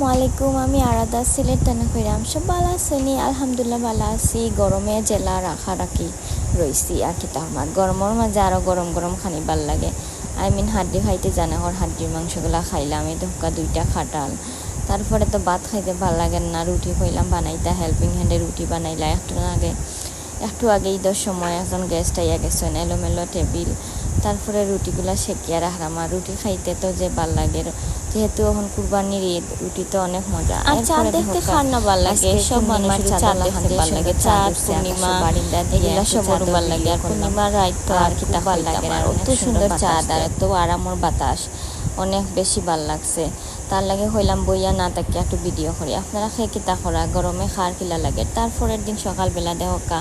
আসসালামু আলাইকুম, আমি আরাদা, সিলেট টানা সব ভালো আছেনি? আলহামদুলিল্লাহ ভালো আছি। গরমে জেলা রাখা রাখি রইছি আর কি তাহমার গরমের মাঝে আরও গরম গরম খানি ভালো লাগে। আই মিন হাড্ডি খাইতে জানে হর হাড্ডির মাংসগুলা খাইলাম, এই ধোকা দুইটা খাটাল। তারপরে তো ভাত খাইতে ভালো লাগে না, রুটি কইলাম বানাইতা হেল্পিং হ্যান্ডে রুটি বানাইলা। একটু আগে একটু আগে ঈদের সময়, একজন গেস্ট আইয়া গেছেন, এলোমেলো টেবিল। তারপরে রুটিগুলা সেকিয়া রাখলাম আর রুটি খাইতে তো যে ভালো লাগে। যেহেতু এখন কুরবানির ঈদ রুটি তো অনেক মজা। আর চাঁদ দেখতে ধোকা কার না ভালো লাগে। সব মানুষের চাঁদ দেখতে ভালো লাগে। চাঁদ পূর্ণিমা বারিন্দা এগুলা ভালো লাগে। আর পূর্ণিমা রাত তো আর কি ভালো লাগে আর অত সুন্দর চাঁদ আর বাতাস এত আরামর বাতাস। অনেক বেশি ভালো লাগছে। তার লাগে হইলাম বইয়া না তাকে একটু ভিডিও করি। আপনারা খেয়ে কিতা করা? গরমে খার কিলা লাগে? তারপরের দিন সকালবেলা দেহকা।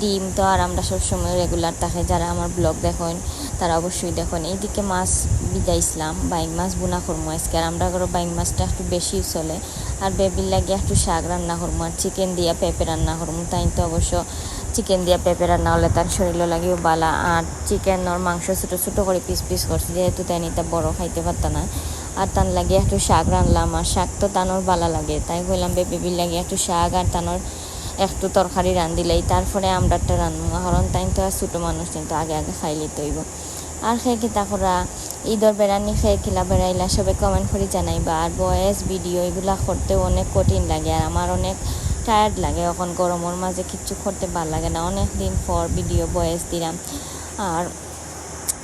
ডিম তো আর আমরা সবসময় রেগুলার থাকে। যারা আমার ব্লগ দেখেন তারা অবশ্যই দেখুন, এইদিকে মাছ বিদাইছিলাম, বাইং মাছ বুনা করব আজকে। আর আমরা ঘরে বাইং মাছটা একটু বেশি চলে। আর বেবির লাগে একটু শাক রান্না করব আর চিকেন দিয়া পেঁপে রান্না করব তাই তো অবশ্য চিকেন দিয়া পেঁপে রান্না হলে তার শরীরও লাগেও বালা। আর চিকেন ওর মাংস ছোটো ছোটো করে পিস পিস করছি, যেহেতু তাই নিতে বড় খাইতে পারত না। আর তার লাগে একটু শাক রানলাম, আর শাক তো তানোর বালা লাগে। তাই কইলাম বেবির লাগে একটু শাক আর তানোর একটু তরকারি রান্ধিলেই তারপরে আমরাটা রান্নু কারণ তাই তো আর ছোটো মানুষ কিন্তু আগে আগে খাইলেই তৈব আর খেয়ে কিতা করা ঈদর বেড়ানি খেয়ে খিলা বেড়াইলা সবে কমেন্ট করে জানাইবা। আর বয়েস ভিডিও এগুলা করতেও অনেক কঠিন লাগে আর আমার অনেক টায়ার্ড লাগে। এখন গরমের মাঝে কিচ্ছু করতে ভালো লাগে না। অনেক দিন পর ভিডিও বয়েস দিলাম আর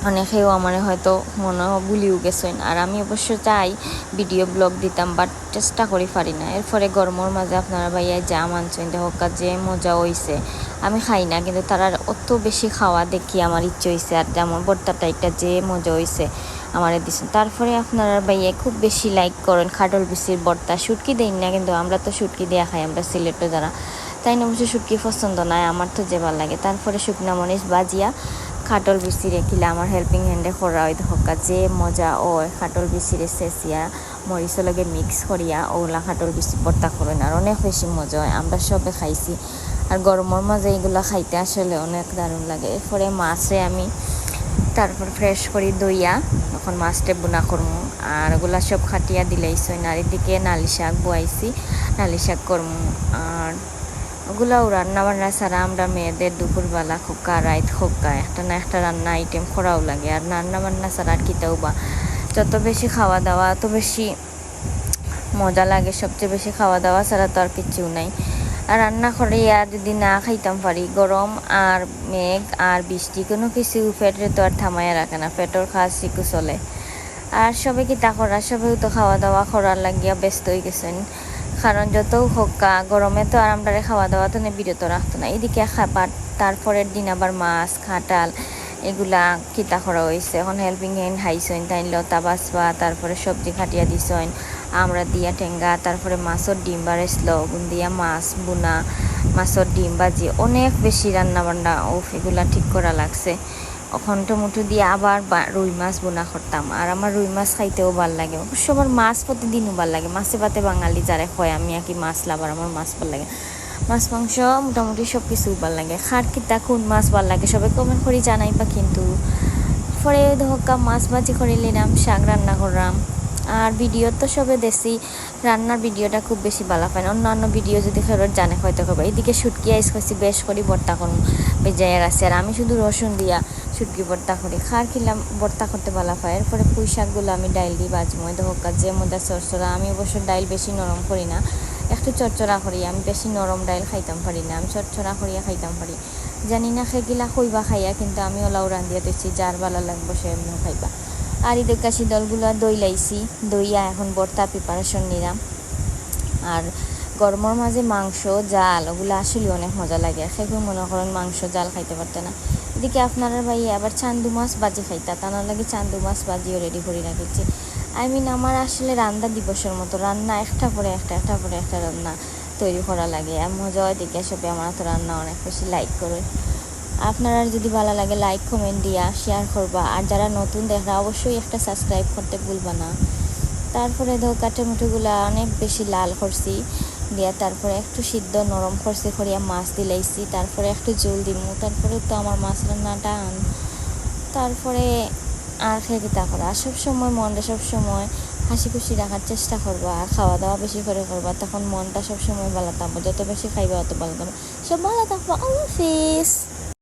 অনেকেও আমার হয়তো মনে ভুলিও গেছেন আর আমি অবশ্য চাই ভিডিও ব্লগ দিতাম বাট চেষ্টা করি পারি না। এরপরে গরমের মাঝে আপনারা ভাইয়া জাম আনছেন হোকা যে মজা হইছে আমি খাই না, কিন্তু তারা অত বেশি খাওয়া দেখি আমার ইচ্ছে হয়েছে আর যেমন বর্তাটা একটা যে মজা হয়েছে আমার দিচ্ছেন তারপরে আপনারা ভাইয়া খুব বেশি লাইক করেন, খাটল বিচির বর্তা শুটকি দেই না, কিন্তু আমরা তো শুটকি দেওয়া খাই, আমরা সিলেটে যারা। তাই না, অবশ্য শুটকি পছন্দ নয় আমার তো যে ভালো লাগে। তারপরে শুকনা মরিচ বাজিয়া খাটল বিচি রেখিলে, আমার হেল্পিং হ্যান্ডে করা ওই ধক্কা যে মজা ও খাটল বিচিরে চেঁচিয়া মরিচের লগে মিক্স করিয়া, ওগুলা খাটল বিচি ভর্তা করেন। আর অনেক বেশি মজা হয়, আমরা সবে খাইছি। আর গরমের মাঝে এগুলা খাইতে আসলে অনেক দারুণ লাগে। এরপরে মাছে আমি তারপর ফ্রেশ করি দইয়া, এখন মাছটা বোনা করমু। আর ওগুলা সব খাটিয়া দিলেইছই আর এদিকে নালি শাক বয়াইছি, নালি শাক করমু। আর ওগুলাও রান্না বান্না ছাড়া আমরা মেয়েদের দুপুরবেলা খোকা, রাইত খোকা, একটা না একটা রান্না আইটেম করাও লাগে। আর রান্না বান্না ছাড়া আর কিতাও বা। যত বেশি খাওয়া দাওয়া, অত বেশি মজা লাগে। সবচেয়ে বেশি খাওয়া দাওয়া ছাড়া তো আর কিচ্ছু নাই। আর রান্না করে আর যদি না খাইতাম পারি, গরম আর মেঘ আর বৃষ্টি, কোনো কিছু পেটে তো আর থামাইয়া রাখে না, পেটর খাস শিকু চলে। আর সবে কি তা করা? সবেও তো খাওয়া দাওয়া করার লাগিয়া ব্যস্ত হয়ে গেছেন। কারণ যত হোকা গরমে তো আর আমরা খাওয়া দাওয়া তো বিরত রাখতো না। এদিকে খাবার তারপরের দিন আবার মাছ খাটাল এগুলা কিতা করা হয়েছে এখন হেল্পিং হ্যান্ড হাইছেন তাই লতা বাসবা তারপরে সবজি খাটিয়া দিছেন আমরা দিয়া টেঙ্গা তারপরে মাছের ডিম বাড়াইছিল দিয়া মাছ, বুনা, মাছের ডিম বাজি, অনেক বেশি রান্না বান্না ও এগুলা ঠিক করা লাগছে। ওখান টমেটো দিয়ে আবার রুই মাছ বোনা করতাম। আর আমার রুই মাছ খাইতেও ভালো লাগে। অবশ্য আমার মাছ প্রতিদিনও ভালো লাগে। মাছে পাতে বাঙালি যারা হয় আমি আর কি মাছ লাভার, আমার মাছ ভালো লাগে। মাছ, মাংস মোটামুটি সব কিছু ভালো লাগে। খার কিতা, কোন মাছ ভালো লাগে, সবাই কমেন্ট করে জানাইবা কিন্তু। পরে ধক্কা মাছ ভাজি করে নিলাম শাক রান্না করলাম। আর ভিডিও তো সবে দেশি রান্নার ভিডিওটা খুব বেশি ভালো পায় অন্যান্য ভিডিও যদি ফেরত জানে হয়তো হবে এইদিকে শুটকি আইস করছি বেশ করি ভর্তা করুন বেজায় আছে আর আমি শুধু রসুন দিয়া শুটকি ভর্তা করি। খার কিলাম ভর্তা করতে ভালো পাই এরপরে পুঁই শাকগুলো আমি ডাইল দিই বাজি মধ্যে হোকা যে মধ্যে চরচরা আমি অবশ্য ডাইল বেশি নরম করি না। একটু চরচরা করি। আমি বেশি নরম ডাইল খাইতাম পারি না। আমি চরচরা করিয়া খাইতাম পারি। জানি না খেগিলা খইবা খাইয়া, কিন্তু আমি ওলাও রান্ধিয়া দিচ্ছি যার ভালো লাগবো সে এমনিও খাইবা। আর ঈদের কাশি দলগুলো দই লাইছি, দইয়া এখন বর্তা প্রিপারেশন নিলাম। আর গরমের মাঝে মাংস, জাল, ওগুলো আসলে অনেক মজা লাগে। সেগুলো মনে করেন মাংস, জাল খাইতে পারতে না। এদিকে আপনারা ভাই আবার চান্দু মাছ বাজি খাইতা। তার লাগে চান্দু মাছ বাজিও রেডি করে রাখেছি আই মিন আমার আসলে রান্না দিবসের মতো রান্না, একটা পরে একটা একটা পরে একটা রান্না তৈরি করা লাগে। আর মজা হয় দেখে সবে আমার তো রান্না অনেক বেশি লাইক করে। আপনারা যদি ভালো লাগে লাইক কমেন্ট দিয়া শেয়ার করবা। আর যারা নতুন দেখা অবশ্যই একটা সাবস্ক্রাইব করতে ভুলবা না। তারপরে ধোকা টমেটোগুলো অনেক বেশি লাল করছি। দিয়া তারপরে একটু সিদ্ধ নরম করছি, করিয়া মাছ দিলাইছি। তারপরে একটু জল দিমু। তারপরে তো আমার মাছ রান্নাটা আন তারপরে আর খেয়ে তা করা? সব সময় মনটা সব সময় হাসি খুশি রাখার চেষ্টা করবা। আর খাওয়া দাওয়া বেশি করে করবা। তখন মনটা সবসময় ভালো থাকব। যত বেশি খাইবা, অত ভালো থাকব। সব ভালো থাকব। আল্লাহ হাফিজ।